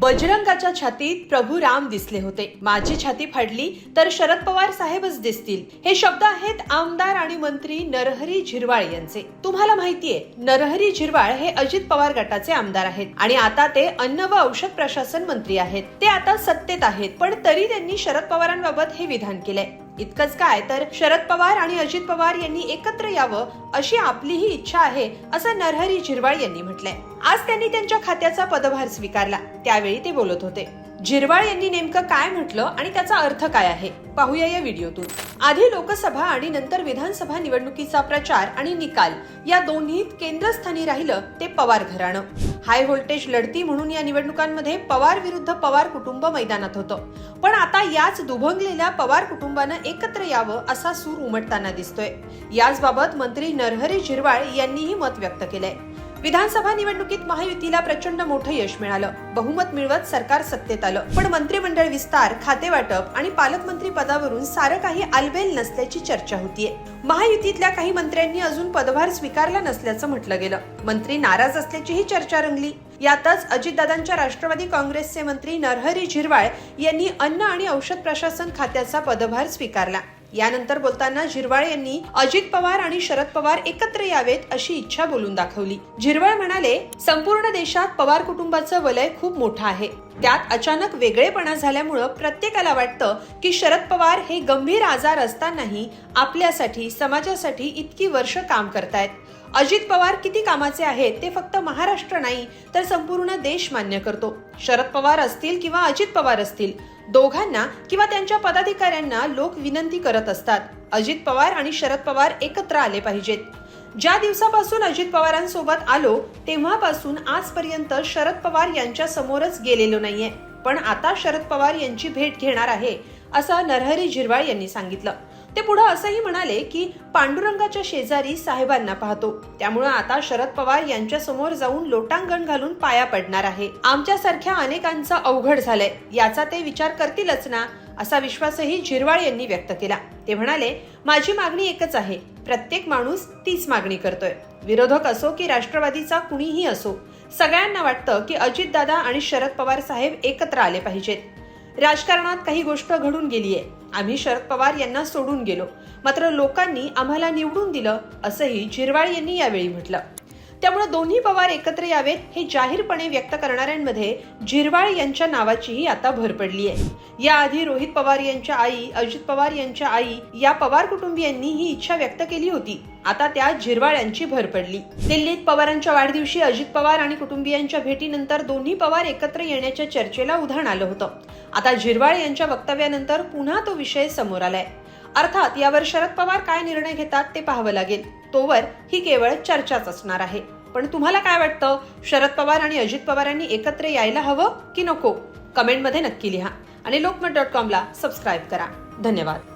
बजरंगाच्या छातीत प्रभू राम दिसले होते. माझी छाती फाडली तर शरद पवार साहेबच दिसतील. हे शब्द आहेत आमदार आणि मंत्री नरहरी झिरवाळ यांचे. तुम्हाला माहितीये नरहरी झिरवाळ हे अजित पवार गटाचे आमदार आहेत. आणि आता ते अन्न व औषध प्रशासन मंत्री आहेत. ते आता सत्तेत आहेत. पण तरी त्यांनी शरद पवारांबाबत हे विधान केलंय. इतकंच काय? तर शरद पवार आणि अजित पवार यांनी एकत्र यावं अशी आपलीही इच्छा आहे असं नरहरी झिरवाळ यांनी म्हटलंय. आज त्यांनी त्यांच्या खात्याचा पदभार स्वीकारला. त्यावेळी ते बोलत होते. झिरवाळ यांनी नेमकं काय म्हटलं आणि त्याचा अर्थ काय आहे? पाहूया या व्हिडिओतून. आधी लोकसभा आणि नंतर विधानसभा निवडणुकीचा प्रचार आणि निकाल या दोन्हीत केंद्रस्थानी राहिलं ते पवार घराणं. हाय व्होल्टेज लढती म्हणून या निवडणुकांमध्ये पवार विरुद्ध पवार कुटुंब मैदानात होतं. पण आता याच दुभंगलेल्या पवार कुटुंबानं एकत्र यावं असा सूर उमटताना दिसतोय. याचबाबत मंत्री नरहरी झिरवाळ यांनीही मत व्यक्त केलंय. विधानसभा निवडणुकीत महायुतीला प्रचंड मोठं यश मिळालं. बहुमत मिळवत सरकार सत्तेत आलं. पण मंत्रिमंडळ विस्तार खाते वाटप आणि पालकमंत्री पदावरून सारं काही आलबेल नसल्याची चर्चा होतीये. महायुतीतल्या काही मंत्र्यांनी अजून पदभार स्वीकारला नसल्याचं म्हटलं गेलं. मंत्री नाराज असल्याचीही चर्चा रंगली. यातच अजितदादांच्या राष्ट्रवादी काँग्रेसचे मंत्री नरहरी झिरवाळ यांनी अन्न आणि औषध प्रशासन खात्याचा पदभार स्वीकारला. यानंतर बोलताना झिरवाळ यांनी अजित पवार आणि शरद पवार एकत्र यावेत अशी इच्छा बोलून दाखवली. झिरवाळ म्हणाले संपूर्ण देशात पवार कुटुंबाचं वलय खूप मोठं आहे. त्यात अचानक वेगळेपणा झाल्यामुळं प्रत्येकाला वाटतं की शरद पवार हे गंभीर आजार असतानाही आपल्यासाठी समाजासाठी इतकी वर्ष काम करतायत. अजित पवार किती कामाचे आहेत ते फक्त महाराष्ट्र नाही तर संपूर्ण देश मान्य करतो. शरद पवार असतील किंवा अजित पवार असतील दोघांना किंवा त्यांच्या पदाधिकाऱ्यांना लोक विनंती करत असतात. अजित पवार आणि शरद पवार एकत्र आले पाहिजेत. ज्या दिवसापासून अजित पवारांसोबत आलो तेव्हापासून आजपर्यंत शरद पवार यांच्या समोरच गेलेलो नाहीये. पण आता शरद पवार यांची भेट घेणार आहे असं नरहरी झिरवाळ यांनी सांगितलं. ते पुढे असंही म्हणाले की पांडुरंगाच्या शेजारी साहेबांना पाहतो. त्यामुळे आता शरद पवार यांच्या समोर जाऊन लोटांगण घालून पाया पडणार आहे. आमच्यासारख्या अनेकांचं अवघड झालंय. याचा ते विचार करतीलच ना असा विश्वासही झिरवाळ यांनी व्यक्त केला. ते म्हणाले माझी मागणी एकच आहे. प्रत्येक माणूस तीच मागणी करतोय. विरोधक असो की राष्ट्रवादीचा कुणीही असो सगळ्यांना वाटतं की अजितदादा आणि शरद पवार साहेब एकत्र आले पाहिजेत. राजकारणात काही गोष्ट घडून गेली आहे आम्ही शरद पवार यांना सोडून गेलो. मात्र लोकांनी आम्हाला निवडून दिलं असंही झिरवाळ यांनी यावेळी म्हटलं. त्यामुळे दोन्ही पवार एकत्र यावेत हे जाहीरपणे व्यक्त करणाऱ्यांमध्ये झिरवाळ यांच्या नावाचीही आता भर पडली आहे. याआधी रोहित पवार यांच्या आई अजित पवार यांच्या आई या पवार कुटुंबियांनी ही इच्छा व्यक्त केली होती. आता त्या झिरवाळ यांची भर पडली. दिल्लीत पवारांच्या वाढदिवशी अजित पवार आणि कुटुंबियांच्या भेटीनंतर दोन्ही पवार एकत्र येण्याच्या चर्चेला उधाण आलं होतं. आता झिरवाळ यांच्या वक्तव्यानंतर पुन्हा तो विषय समोर आलाय. अर्थात यावर शरद पवार काय निर्णय घेतात ते पाहावं लागेल. तोवर ही केवळ चर्चाच असणार आहे. पण तुम्हाला काय वाटतं? शरद पवार आणि अजित पवार यांनी एकत्र यायला हवं की नको? कमेंटमध्ये नक्की लिहा. आणि लोकमत डॉट कॉमला सबस्क्राईब करा. धन्यवाद.